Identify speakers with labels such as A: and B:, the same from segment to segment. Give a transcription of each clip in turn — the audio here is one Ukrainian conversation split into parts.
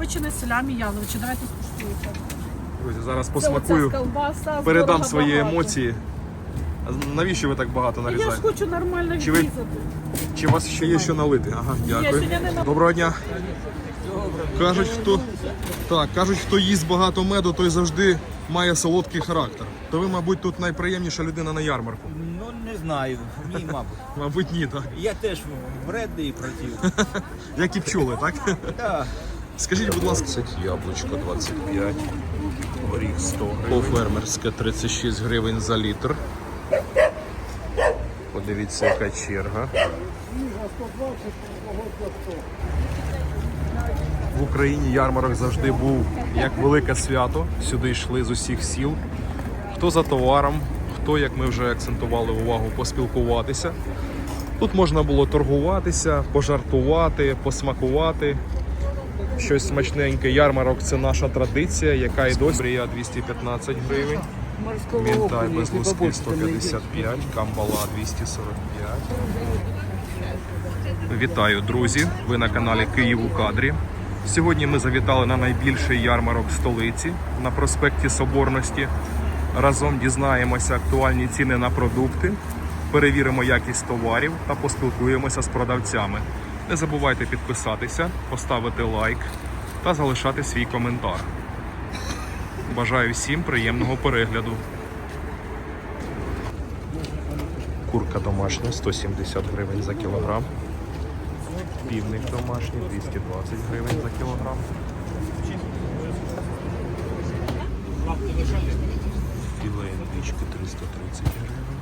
A: Яловичини, селямі, яловичі. Давайте скуштуєте.
B: Друзі, зараз посмакую,
A: колбаса,
B: передам свої
A: багато.
B: емоції. А Навіщо ви так багато
A: Я ж
B: нарізаєте?
A: хочу нормально
B: Чи ви-
A: відрізати.
B: Чи у вас ще є що налити? Ага, дякую.
A: сьогодні
B: Доброго дня. Кажуть, хто так, кажуть, хто їсть багато меду, той завжди має солодкий характер. То ви, мабуть, тут найприємніша людина на ярмарку.
C: Ну не знаю, ні, мабуть.
B: Мабуть, ні, так.
C: Я теж вредний і против.
B: Як і пчоли, так?
C: Так.
B: Скажіть, будь ласка, 20, яблучко 25, горіх 100 гривень. По-фермерське 36 гривень за літр. Подивіться, яка черга. В Україні ярмарок завжди був як велике свято. Сюди йшли з усіх сіл. Хто за товаром, хто, як ми вже акцентували увагу, поспілкуватися. Тут можна було торгуватися, пожартувати, посмакувати. Щось смачненьке. Ярмарок це наша традиція, яка і досі. Брія 215 гривень. Мінтай без луски 155, камбала 245. Вітаю, друзі! Ви на каналі Київ у кадрі. Сьогодні ми завітали на найбільший ярмарок столиці на проспекті Соборності. Разом дізнаємося актуальні ціни на продукти, перевіримо якість товарів та поспілкуємося з продавцями. Не забувайте підписатися, поставити лайк та залишати свій коментар. Бажаю всім приємного перегляду. Курка домашня 170 гривень за кілограм. Півник домашній 220 гривень за кілограм. Філе індички 330 гривень.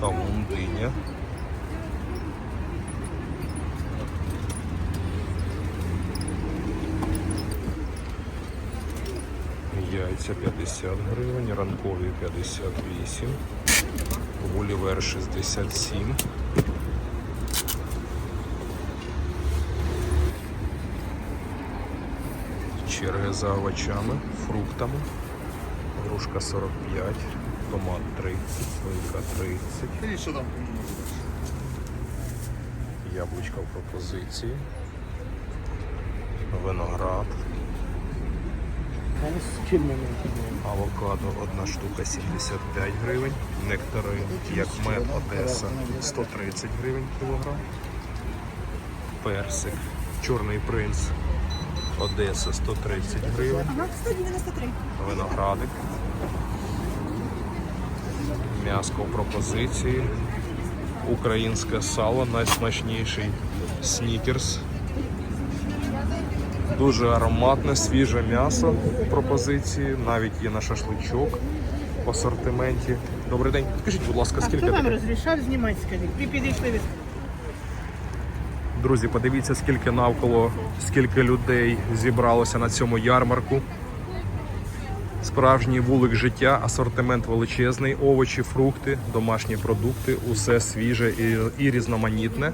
B: Кавун диня. Яйця 50 гривень, ранкові 58, Гулівер 67. Черги за овочами, фруктами. Грушка 45, томат 30, сливка 30. Яблучка в пропозиції. Виноград. Авокадо одна штука 75 гривень. Нектари, як мед Одеса 130 гривень кілограм. Персик. Чорний принц Одеса 130 гривень.
D: Ага, 193.
B: Виноградик. М'яско в пропозиції. Українське сало, найсмачніший снікерс. Дуже ароматне, свіже м'ясо в пропозиції. Навіть є на шашличок в асортименті. Добрий день. Скажіть, будь ласка,
E: А
B: скільки
E: хто вам
B: таке?
E: розрішав знімати, скажіть? Ви підійшли від
B: Друзі, подивіться, скільки навколо, скільки людей зібралося на цьому ярмарку. Справжній вулик життя, асортимент величезний, овочі, фрукти, домашні продукти, усе свіже і, і різноманітне.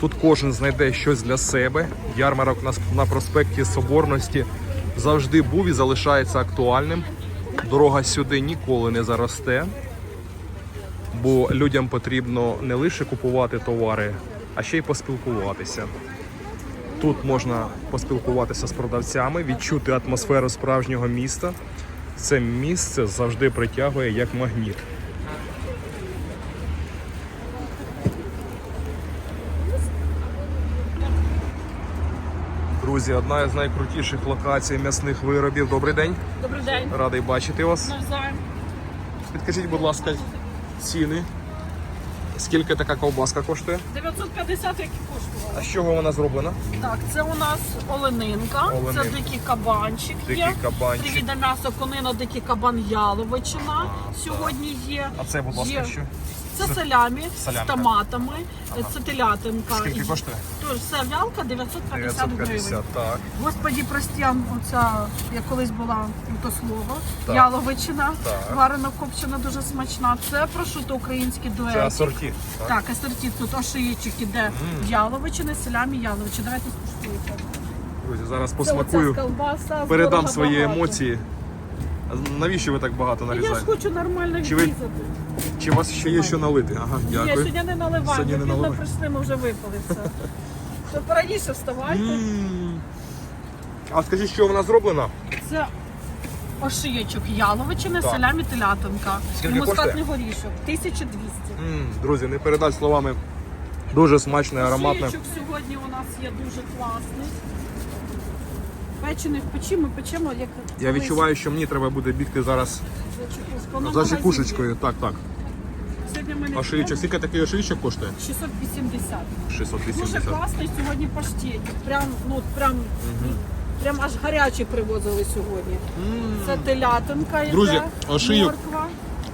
B: Тут кожен знайде щось для себе. Ярмарок на, проспекті Соборності завжди був і залишається актуальним. Дорога сюди ніколи не заросте бо людям потрібно не лише купувати товари, а ще й поспілкуватися. Тут можна поспілкуватися з продавцями, відчути атмосферу справжнього міста. Це місце завжди притягує як магніт. Друзі, одна із найкрутіших локацій м'ясних виробів. Добрий день,
A: Добрий день.
B: радий бачити вас.
A: Навзаєм.
B: Підкажіть, будь ласка, ціни. Скільки така ковбаска коштує?
A: 950 які коштували.
B: А з чого вона зроблена?
A: Так, це у нас оленинка,
B: Оленинка.
A: це дикий кабанчик
B: Дикий
A: є.
B: кабанчик.
A: Привіде м'ясо конина, дикий кабан яловичина сьогодні є.
B: А це, будь ласка,
A: Є.
B: що?
A: Це салямі
B: Салямка.
A: з томатами, це телятинка.
B: Скільки
A: І-
B: коштує?
A: Тож, вся вялка 950,
B: 950,
A: гривень.
B: так.
A: Господі простям, оця, я колись була ну, то слово,
B: Так.
A: яловичина,
B: Так.
A: варена копчена, дуже смачна. Це прошуто український дует.
B: Це асорті. Так?
A: Так, асорті тут ошиїчик іде яловичини, селямі, яловичі. Давайте скуштуєте.
B: Друзі, зараз посмакую,
A: колбаса,
B: передам свої
A: багато.
B: емоції. А Навіщо ви так багато
A: Я ж
B: нарізаєте?
A: хочу нормально
B: Чи ви-
A: відрізати.
B: Чи у вас ще є що налити? Ага,
A: Ні, сьогодні не наливаю,
B: Сьогодні не
A: ми пізно прийшли, ми вже випили все. То раніше вставайте.
B: М. А скажіть, що вона зроблена?
A: Це ошиєчок яловичини,
B: Так.
A: салямі телятинка.
B: Скільки
A: І мускатний горішок. 1200.
B: М, Друзі, не передать словами. Дуже смачне, ароматне.
A: Ошиєчок сьогодні у нас є дуже класний. Печений в печі ми печемо як
B: Я відчуваю, що мені треба буде бігти зараз
A: за в
B: за чекушечкою. Так, так.
A: Сьогодні ми.
B: Скільки такий ошиючок коштує?
A: 680. Дуже
B: 680.
A: класний сьогодні паштет. Прям, ну, прям, прям аж гарячий привозили сьогодні. Це телятинка йде,
B: Друзі, ошийок.
A: морква.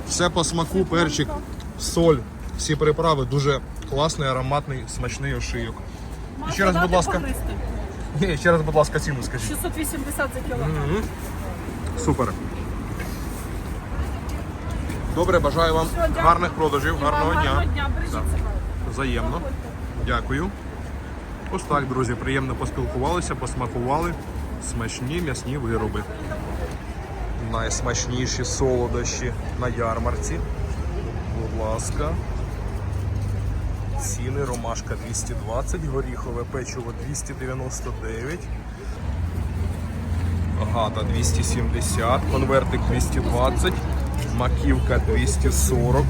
B: Все по смаку, перчик, соль, всі приправи. Дуже класний, ароматний, смачний ошийок.
A: Масло
B: ще раз, будь ласка.
A: погристи.
B: Ні, ще раз, будь ласка, ціну скажіть.
A: 680 за кілограм.
B: Супер. Добре, бажаю вам гарних продажів, гарного дня.
A: себе.
B: Взаємно. Дякую. Ось так, друзі, приємно поспілкувалися, посмакували. Смачні м'ясні вироби. Найсмачніші солодощі на ярмарці. Будь ласка. Ціни ромашка 220, горіхове печиво 299. Гата 270, конвертик 220, маківка 240.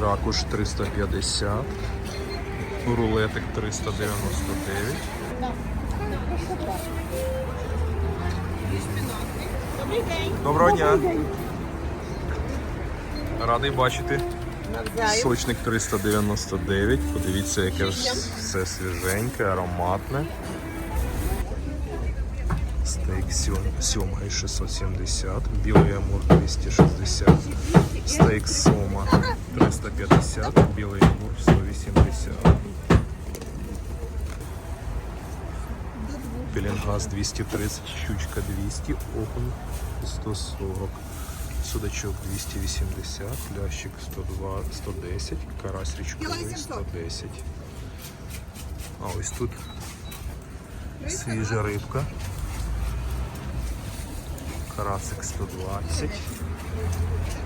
B: Ракуш 350, рулетик 399. Доброго дня. Радий бачити. Сочник 399. Подивіться, яке ж все свіженьке, ароматне. Стейк сьом- сьомгай 670, білий амур 260, стейк сома 350, білий амур 180. Пеленгаз 230, щучка 200, окунь 140, судачок 280, лящик 102, 110, карась річковий 110. А ось тут свіжа рибка. Карасик 120,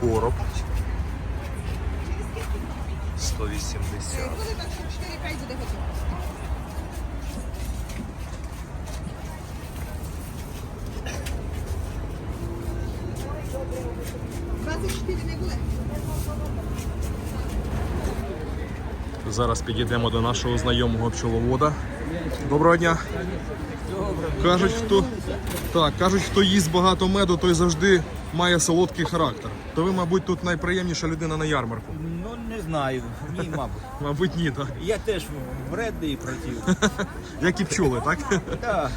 B: короб 180. Зараз підійдемо до нашого знайомого пчеловода. Доброго дня. Кажуть, хто так, кажуть, хто їсть багато меду, той завжди має солодкий характер. То ви, мабуть, тут найприємніша людина на ярмарку.
C: Ну не знаю. Ні, мабуть.
B: Мабуть, ні, так.
C: Я теж вредний і противний.
B: Як і пчоли, так?
C: Так.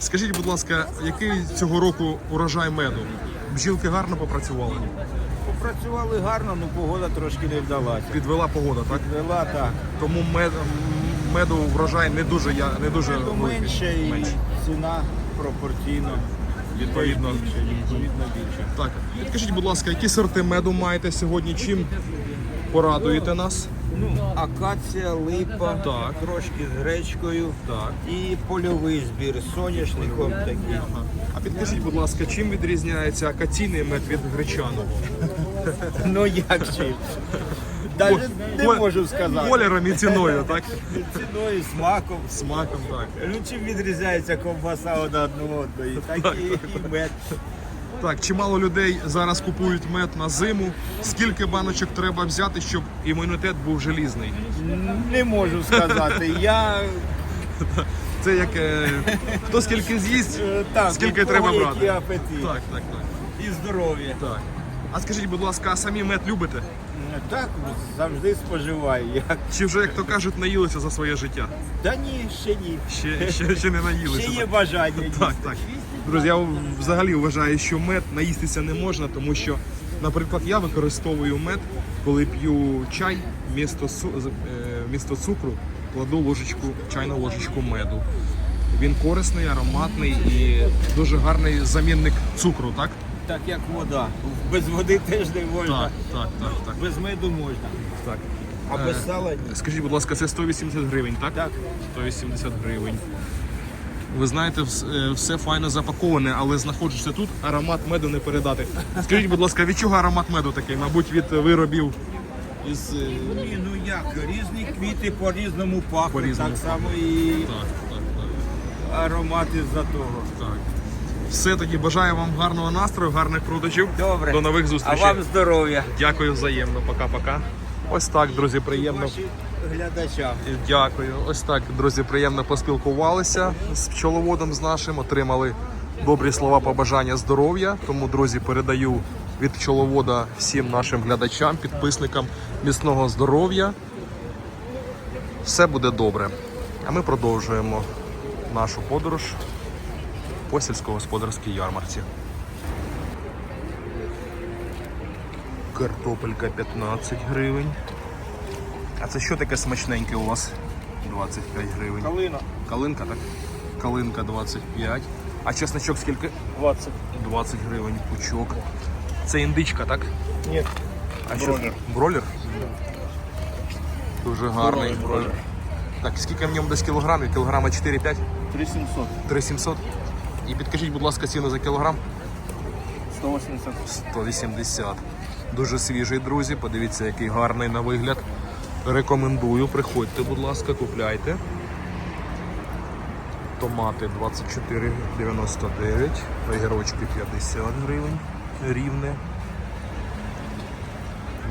B: Скажіть, будь ласка, який цього року урожай меду? Бджілки гарно попрацювали?
C: Попрацювали гарно, але погода трошки не вдалася.
B: Підвела погода, так?
C: Вела так.
B: Тому мед, меду врожай не дуже я не дуже великий.
C: менше і
B: Менше.
C: ціна пропорційно.
B: Відповідно.
C: більше, відповідно більше.
B: Так, підкажіть, будь ласка, які сорти меду маєте сьогодні? Чим порадуєте нас?
C: Ну, акація, липа,
B: Так.
C: трошки з гречкою
B: Так.
C: і польовий збір з соняшником такий.
B: А підкажіть, будь ласка, чим відрізняється акаційний мед від гречаного?
C: Ну як же? Навіть не можу сказати.
B: Кольором і ціною, так?
C: Ціною, смаком.
B: Смаком, так.
C: Ну чим відрізняється ковбаса одна одного одної, так і, і мед.
B: Так, чимало людей зараз купують мед на зиму. Скільки баночок треба взяти, щоб імунітет був желізний?
C: Не можу сказати. Я
B: Це як е, хто скільки з'їсть,
C: е, так,
B: скільки
C: у кого
B: треба
C: який
B: брати.
C: апетит
B: Так, так, так.
C: і здоров'я.
B: так. А скажіть, будь ласка, а самі мед любите?
C: Так, завжди споживаю. Як...
B: Чи вже, як то кажуть, наїлися за своє життя?
C: Та ні, ще ні.
B: Ще, ще, ще не наїлися.
C: Ще є бажання. їсти.
B: Так, так. Друзі, я взагалі вважаю, що мед наїстися не можна, тому що, наприклад, я використовую мед, коли п'ю чай, з- е, вмісто цукру кладу ложечку, чайну ложечку меду. Він корисний, ароматний і дуже гарний замінник цукру, так?
C: Так як вода. Без води теж не можна.
B: Так, так, так, так.
C: Без меду можна.
B: так.
C: А
B: Е,
C: без сала ні.
B: Скажіть, будь ласка, це 180 гривень, так?
C: Так.
B: 180 гривень. Ви знаєте, вс- е, все файно запаковане, але знаходжуся тут, аромат меду не передати. Скажіть, будь ласка, від чого аромат меду такий? Мабуть, від виробів із. е,
C: Ні, ну як, різні квіти по-різному пахнуть,
B: По-різному
C: так само і
B: Так, так, так.
C: аромати за того.
B: так. Все тоді бажаю вам гарного настрою, гарних продажів.
C: Добре.
B: До нових
C: А
B: зустрічей.
C: вам здоров'я.
B: Дякую взаємно. Пока-пока. Ось так, друзі, приємно.
C: Глядачам.
B: Дякую. Ось так, друзі, приємно поспілкувалися з пчеловодом з нашим, отримали добрі слова побажання здоров'я. Тому, друзі, передаю від пчеловода всім нашим глядачам, підписникам міцного здоров'я. Все буде добре. А ми продовжуємо нашу подорож по сільськогосподарській ярмарці. Картопелька 15 гривень. А це що таке смачненьке у вас? 25 гривень.
C: Калина.
B: Калинка, так? Калинка 25. А чесночок скільки?
C: 20.
B: 20 гривень пучок. Це індичка, так?
C: Ні.
B: А що? Бролер? Дуже гарний.
C: Бролер.
B: Так, скільки в ньому десь кілограмів? Кілограма 4-5?
C: 3700.
B: 3700? І підкажіть, будь ласка, ціну за кілограм?
C: 180.
B: 180. Дуже свіжий, друзі. Подивіться, який гарний на вигляд. Рекомендую. Приходьте, будь ласка, купляйте. Томати 24,99, огірочки 50 гривень рівне.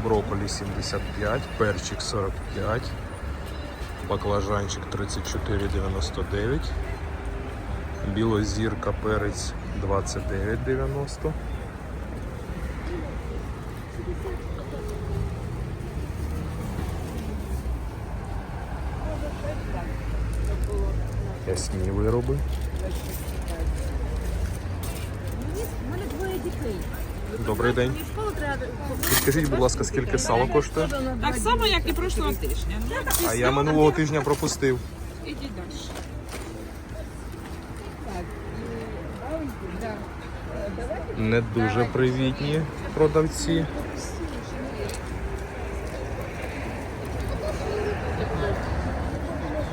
B: Брокколі 75, перчик 45, баклажанчик 34,99, білозірка перець 29,90. Ясні вироби.
D: У мене двоє дітей.
B: Добрий день. Підкажіть, будь ласка, скільки сало коштує?
A: Так само, як і прошлого тижня.
B: А я минулого тижня пропустив.
A: Ідіть далі.
B: Не дуже привітні продавці.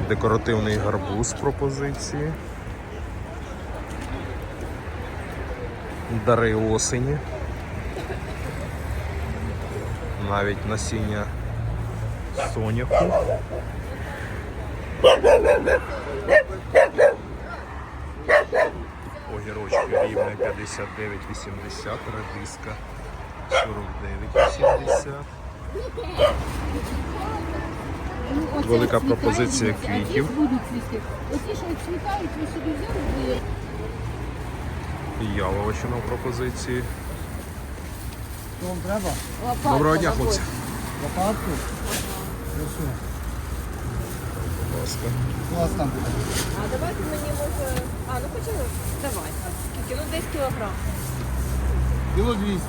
B: Декоративний гарбуз пропозиції. Дари осені. Навіть насіння соняху. Огірочки рівне 59,80, радиска 49,80. Велика пропозиція квітів.
D: Оті, що цвітають.
B: Яловичина в пропозиції.
E: Вам треба?
B: Доброго дня, хлопці.
E: Лопатку? Що?
B: Будь ласка.
E: У вас там буде?
D: А давайте мені може. А, ну почали. Давай. Скільки? Ну десь кілограм.
E: Кіло 200.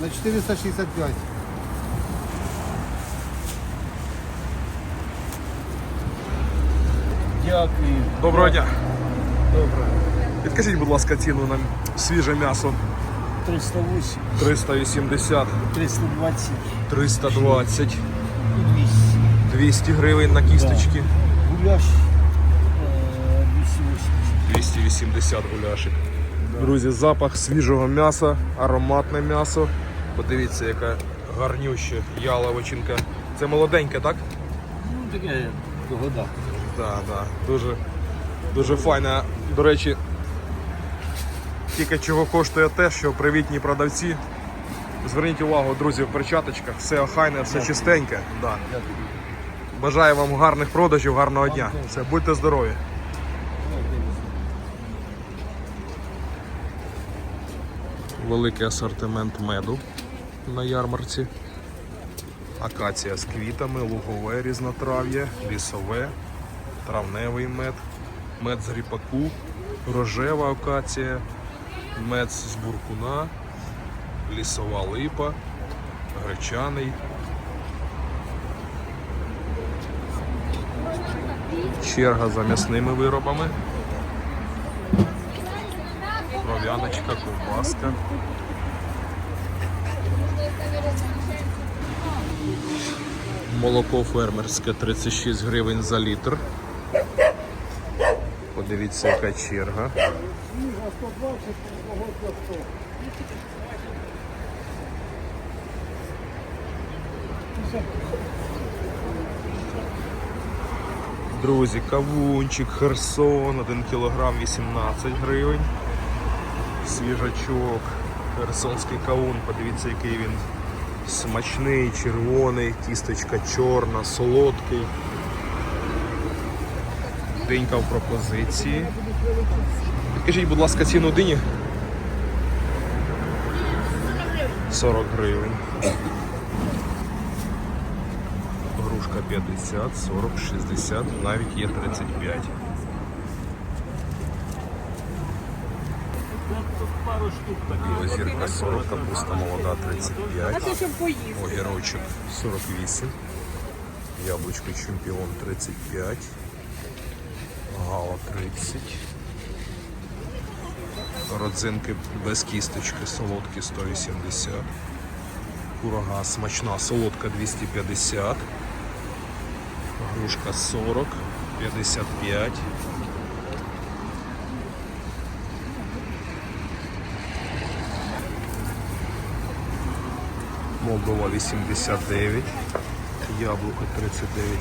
E: На 465.
C: Дякую.
B: Доброго дня.
C: Добре.
B: Підкажіть, будь ласка, ціну на свіже м'ясо
C: 308,
B: 380,
C: 320
B: 320,
C: і 200.
B: 200 гривень на кісточки,
C: Гуляш 280.
B: 280 гуляшик. Друзі, запах свіжого м'яса, ароматне м'ясо. Подивіться, яка гарнюща яловичинка. Це молоденька, так?
C: Ну, таке года.
B: Так, так. Дуже, дуже файна. До речі, тільки чого коштує те, що привітні продавці. Зверніть увагу, друзі, в перчаточках, все охайне, все чистеньке. Да. Бажаю вам гарних продажів, гарного дня. Все, будьте здорові. Великий асортимент меду на ярмарці. Акація з квітами, лугове різнотрав'я, лісове, травневий мед, мед з ріпаку, рожева акація, мед з буркуна, лісова липа, гречаний. Черга за м'ясними виробами. Кров'яночка, ковбаска. Молоко фермерське 36 гривень за літр. Подивіться, яка черга. Друзі, кавунчик, Херсон, 1 кг 18 гривень. Свіжачок, херсонський кавун, подивіться, який він смачний, червоний, тісточка чорна, солодкий. Денька в пропозиції. Підкажіть, будь ласка, ціну дині? 40 гривень. Грушка 50, 40, 60, навіть є 35. Білозірка 40, капуста молода 35.
A: Це щоб поїсти.
B: Огірочок 48, яблучко чемпіон 35, гала 30, родзинки без кісточки, солодкі 180, курага смачна, солодка 250, грушка 40, 55. Молдова 89, яблуко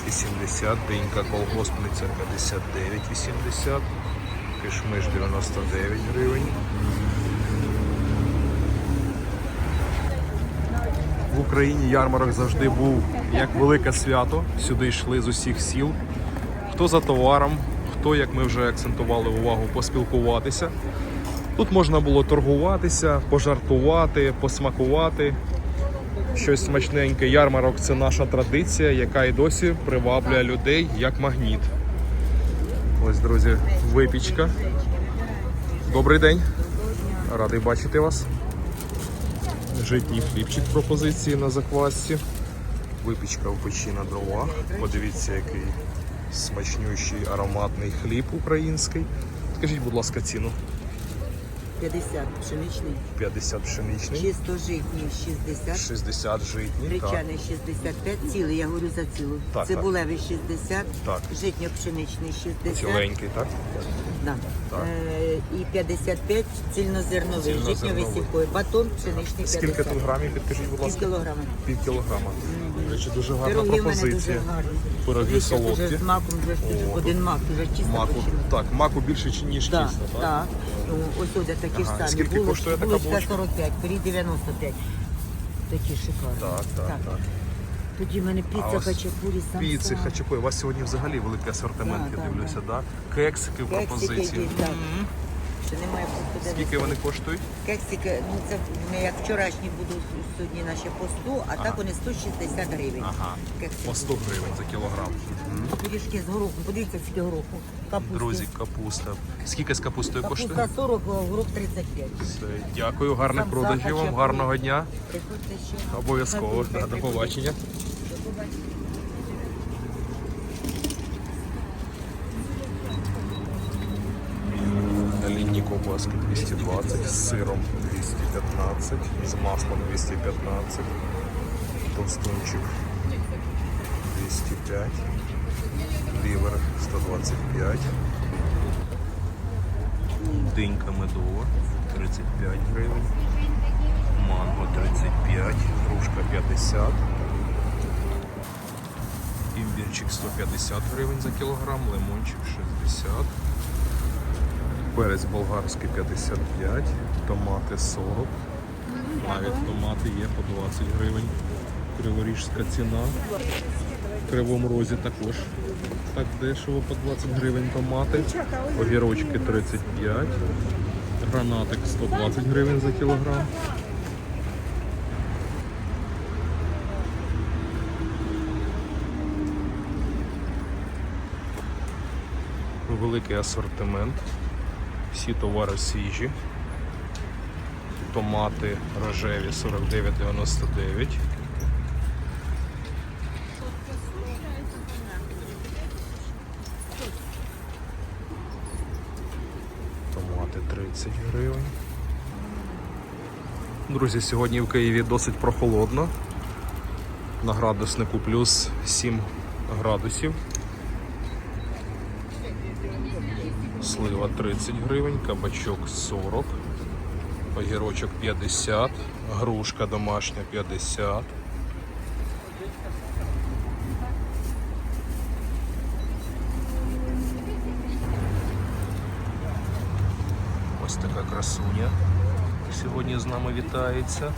B: 39,80, денька колгоспниця 59,80, кишмиш 99 гривень. В Україні ярмарок завжди був як велике свято. Сюди йшли з усіх сіл. Хто за товаром, хто, як ми вже акцентували увагу, поспілкуватися. Тут можна було торгуватися, пожартувати, посмакувати щось смачненьке. Ярмарок це наша традиція, яка і досі приваблює людей як магніт. Ось, друзі, випічка. Добрий день. Радий бачити вас. Житній хлібчик пропозиції на заквасці. Випічка в печі на дровах. Подивіться, який смачнющий ароматний хліб український. Скажіть, будь ласка, ціну.
F: 50 пшеничний,
B: 50 пшеничний,
F: чисто житній 60,
B: 60 житній. Так.
F: гречаний 65, цілий, я говорю за цілу.
B: Так,
F: Цибулевий 60,
B: Так.
F: житньо-пшеничний 60,
B: Ціленький, так?
F: да.
B: Так.
F: Е, і 55 цільнозерновий,
B: Цільнозерновий.
F: житньо-висівкою, батон пшеничний 50.
B: Скільки тут грамів, підкажіть, будь
F: Пів
B: ласка?
F: кілограма.
B: Пів кілограма. До речі, дуже гарна
F: Пироги в мене дуже
B: пропозиція.
F: гарні.
B: Пироги
F: Дивіться,
B: солодкі.
F: Дуже з маком, вже, ж
B: О,
F: один мак, вже чисто
B: Маку,
F: починає.
B: так, маку більше, чи- ніж
F: Так,
B: тісто, так?
F: так. Ну, ось ось такі ж
B: Ага.
F: самі.
B: Скільки
F: Булочка-
B: коштує така
F: булочка
B: булочка?
F: 45, пиріг 95. Такі шикарні.
B: Так, так, так.
F: Тоді в мене
B: А
F: піца
B: ось
F: хачапурі сам.
B: Піци, хачапурі. У вас сьогодні взагалі великий асортимент,
F: Да,
B: я
F: да,
B: дивлюся, так? Кексики в пропозиції.
F: так. Немає просто де
B: Скільки вони коштують?
F: Кексики, ну це не як вчорашні будуть сьогодні наші по 100, а так вони 160 гривень.
B: Ага.
F: Кексики.
B: По 100 гривень за кілограм.
F: Пиріжки з горохом, подивіться скільки гороху. Капусти.
B: Друзі, капуста. Скільки з капустою
F: Капуста
B: коштує?
F: 40, а горох 35.
B: Все, Дякую, гарних
F: Сам
B: продажів вам, гарного дня.
F: Приходьте ще.
B: Обов'язково. До
F: приходьте.
B: побачення. Ковбаски 220, з сиром 215, з маслом 215, товстунчик 205, лівер 125, динька медова 35 гривень, манго 35, грушка 50, імбірчик 150 гривень за кілограм, лимончик 60, перець болгарський 55, томати 40, навіть томати є по 20 гривень, криворіжська ціна. В Кривому розі також так дешево по 20 гривень томати, огірочки 35, гранатик 120 гривень за кілограм. великий асортимент. Всі товари свіжі. Томати рожеві 49,99. Томати 30 гривень. Друзі, сьогодні в Києві досить прохолодно. На градуснику плюс 7 градусів. 30 гривень, кабачок 40, огірочок 50, грушка домашня 50. Ось така красуня сьогодні з нами вітається.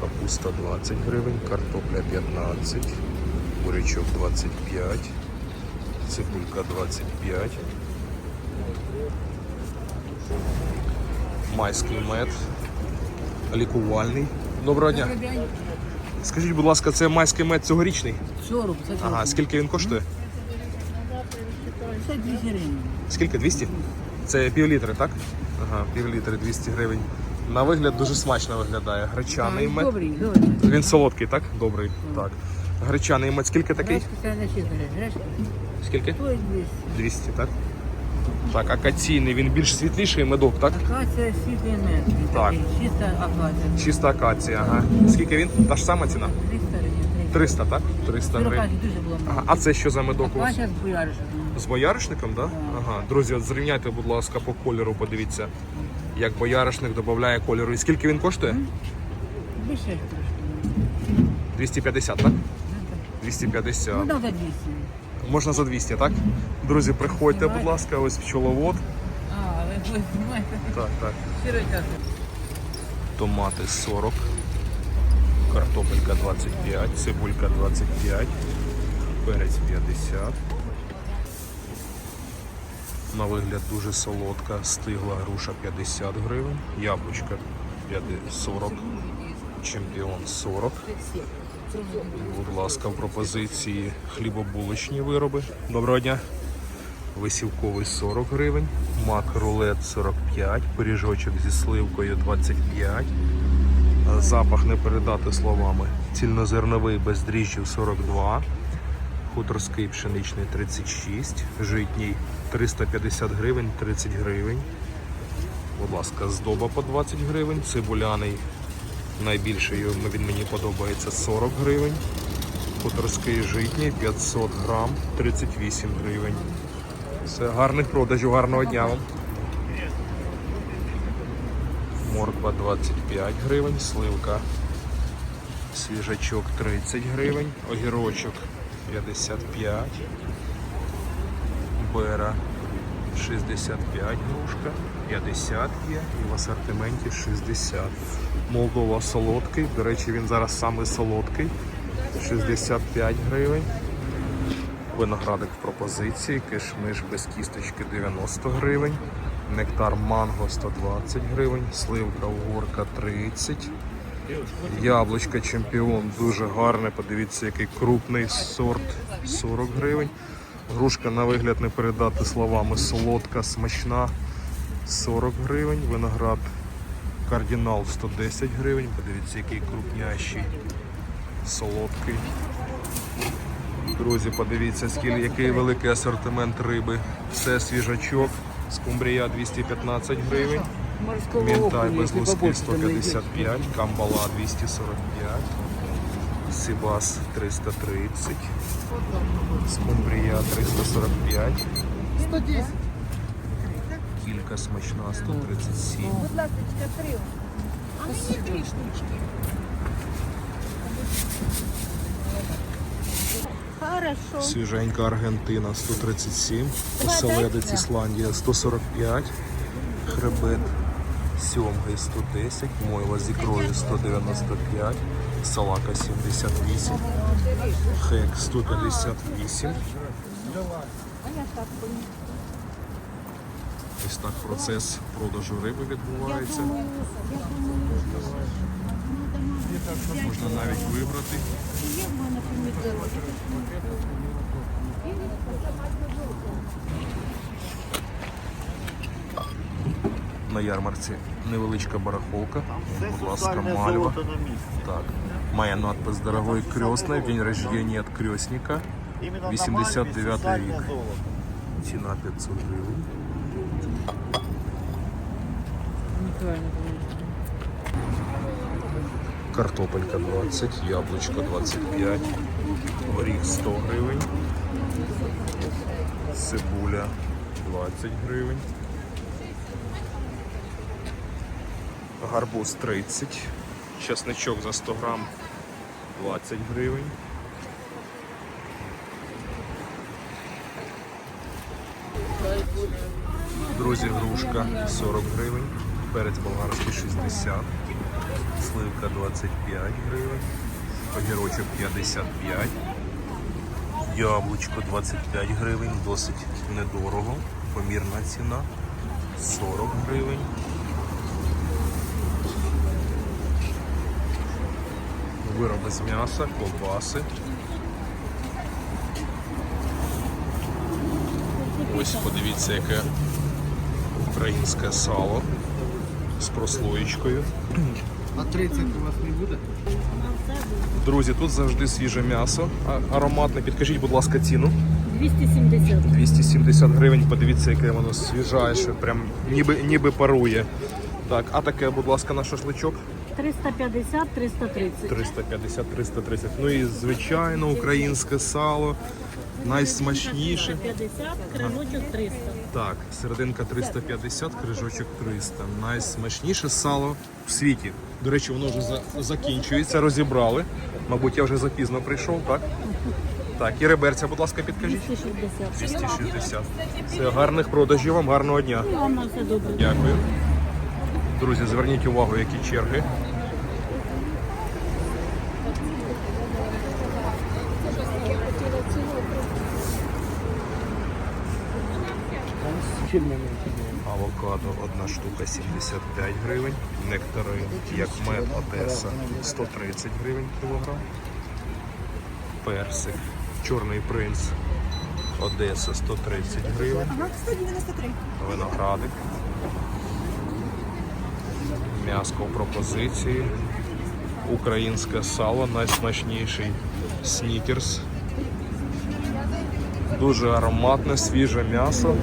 B: Капуста 20 гривень, картопля 15 бурячок 25, цибулька 25. Майський мед, лікувальний. Доброго дня. Скажіть, будь ласка, це майський мед цьогорічний?
G: 40, це
B: Ага, скільки він коштує?
G: Це 200 гривень.
B: Скільки? 200? Це пів літри, так? Ага, пів літри 200 гривень. На вигляд дуже смачно виглядає. Гречаний мед.
G: Добрий, добрий.
B: Він солодкий, так? Добрий. Так. Гречаний мед скільки такий?
G: Це не 6. Гречка
B: Скільки?
G: стоїть 200.
B: 200, так? Так, акаційний, він більш світліший медок, так?
G: Акація світлий мед. Він
B: Так.
G: такий, Чиста акація.
B: Чиста акація, ага. Скільки він? Та ж сама ціна?
G: 300 гривень.
B: 300, так? 300 гривень.
G: Акація дуже була
B: Ага. А це що за медок у вас?
G: Акація з бояришем.
B: З бояришником, так? Да? Ага. Друзі, от зрівняйте, будь ласка, по кольору, подивіться, як бояришник додає кольору. І скільки він коштує?
G: Більше трошки.
B: 250, так? 250.
G: Ну, за 200.
B: Можна за 200, так? Друзі, приходьте, будь ласка, ось пчеловод.
G: А, ви ви знімаєте.
B: Так, так.
G: Щиро дякую.
B: Томати 40, картопелька 25, цибулька 25, перець 50. На вигляд дуже солодка, стигла груша 50 гривень, яблучка 40, чемпіон 40. Будь ласка, в пропозиції хлібобулочні вироби. Доброго дня. Висівковий 40 гривень, мак рулет 45, пиріжочок зі сливкою 25. Е, Запах не передати словами. Цільнозерновий без дріжджів 42, хуторський пшеничний 36, житній 350 гривень, 30 гривень. Будь ласка, здоба по 20 гривень, цибуляний найбільший він мені подобається 40 гривень. Хуторський житній 500 грам, 38 гривень. Все, гарних продажів, гарного дня вам. Морква 25 гривень, сливка, свіжачок 30 гривень, огірочок 55, бера 65 грушка, 50 є і в асортименті 60. Молдова солодкий, до речі, він зараз саме солодкий, 65 гривень. Виноградик в пропозиції, кишмиш без кісточки 90 гривень, нектар манго 120 гривень, сливка угорка 30. Яблучко чемпіон дуже гарне. Подивіться, який крупний сорт 40 гривень. Грушка на вигляд не передати словами. Солодка, смачна 40 гривень. Виноград кардинал 110 гривень. Подивіться, який крупнящий, солодкий. Друзі, подивіться, скільки який великий асортимент риби. Все свіжачок. Скумбрія 215 гривень. Мінтай без луски 155, камбала 245, сибас 330, скумбрія 345,
E: 110.
B: кілька смачна 137. Свіженька Аргентина 137, оселедець Ісландія 145, хребет сьомгий 110, мойва з ікрою 195, салака 78, хек 158. Ось так процес продажу риби відбувається. Можна навіть вибрати. На ярмарці невеличка барахолка. Будь ласка, мальва. Так. Має надпис Дорогой крестный, день рождения от крестника. 89 рік. Ціна 500 гривень. Картопелька 20, яблучко 25, горіх 100 гривень, цибуля 20 гривень, Гарбуз 30, чесничок за 100 грам 20 гривень. Друзі, грушка 40 гривень, перець болгарський 60, сливка 25 гривень, огірочок 55, яблучко 25 гривень, досить недорого, помірна ціна 40 гривень. Вироби з м'яса, ковбаси. Ось подивіться, яке українське сало з прослоєчкою.
E: А 30 у вас не буде?
B: Друзі, тут завжди свіже м'ясо, ароматне. Підкажіть, будь ласка, ціну.
D: 270.
B: 270 гривень. Подивіться, яке воно свіжайше, прям ніби, ніби парує. Так, а таке, будь ласка, на шашличок
D: 350, 330.
B: 350-330. Ну і звичайно, українське сало. Найсмачніше.
D: 350, крижочок 300.
B: Так, серединка 350, крижочок 300. Найсмачніше сало в світі. До речі, воно вже за- закінчується, розібрали. Мабуть, я вже запізно прийшов, так? Так, і реберця, будь ласка, підкажіть.
D: 260.
B: 260. Все, гарних продажів вам, гарного дня.
D: Вам на все добре.
B: Дякую. Друзі, зверніть увагу, які черги. Авокадо одна штука 75 гривень. Нектари, як мед Одеса 130 гривень кілограм. Персик. Чорний принц Одеса 130 гривень. Виноградик. М'яско в пропозиції. Українське сало, найсмачніший снікерс. Дуже ароматне, свіже м'ясо.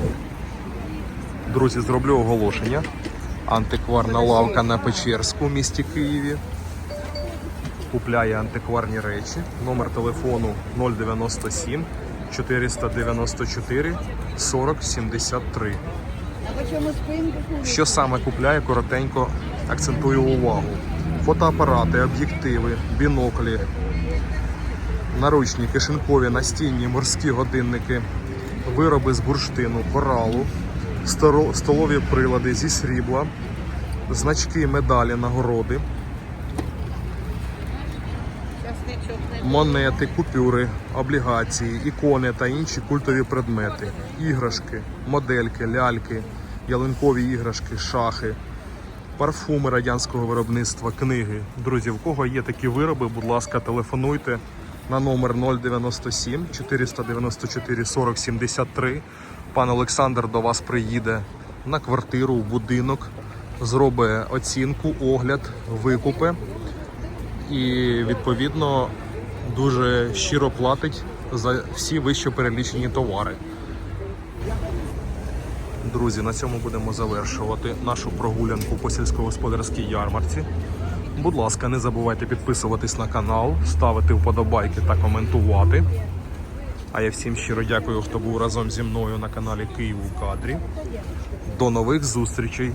B: Друзі, зроблю оголошення. Антикварна лавка на Печерську в місті Києві. Купляє антикварні речі. Номер телефону 097 494 40 73. Що саме купляє, коротенько акцентую увагу. Фотоапарати, об'єктиви, біноклі, наручні, кишенькові, настінні, морські годинники, вироби з бурштину, коралу, столові прилади зі срібла, значки, медалі, нагороди, монети, купюри, облігації, ікони та інші культові предмети, іграшки, модельки, ляльки, ялинкові іграшки, шахи, парфуми радянського виробництва, книги. Друзі, в кого є такі вироби, будь ласка, телефонуйте на номер 097 494 40 73. Пан Олександр до вас приїде на квартиру, в будинок, зробить оцінку, огляд, викупи і відповідно дуже щиро платить за всі вище перелічені товари. Друзі, на цьому будемо завершувати нашу прогулянку по сільськогосподарській ярмарці. Будь ласка, не забувайте підписуватись на канал, ставити вподобайки та коментувати. А я всім щиро дякую, хто був разом зі мною на каналі Київ у кадрі. До нових зустрічей!